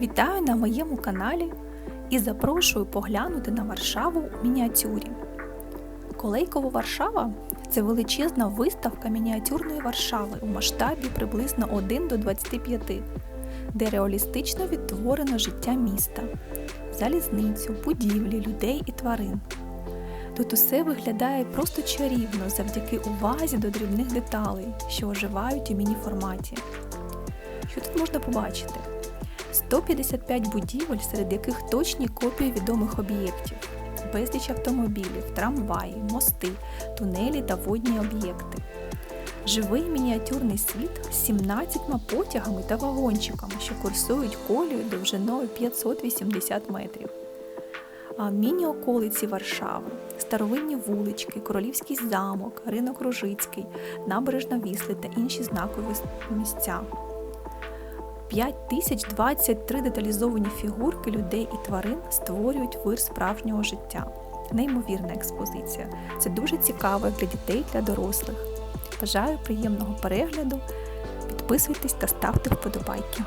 Вітаю на моєму каналі і запрошую поглянути на Варшаву у мініатюрі. Колейково Варшава це величезна виставка мініатюрної Варшави у масштабі приблизно 1 до 25, де реалістично відтворено життя міста, залізницю, будівлі, людей і тварин. Тут усе виглядає просто чарівно завдяки увазі до дрібних деталей, що оживають у міні-форматі. Що тут можна побачити? 155 будівель, серед яких точні копії відомих об'єктів, безліч автомобілів, трамваї, мости, тунелі та водні об'єкти. Живий мініатюрний світ з 17 потягами та вагончиками, що курсують колію довжиною 580 метрів. Міні-околиці Варшави, старовинні вулички, Королівський замок, ринок Ружицький, набережна Вісли та інші знакові місця. 5023 деталізовані фігурки людей і тварин створюють вир справжнього життя. Неймовірна експозиція. Це дуже цікаво для дітей для дорослих. Бажаю приємного перегляду. Підписуйтесь та ставте вподобайки.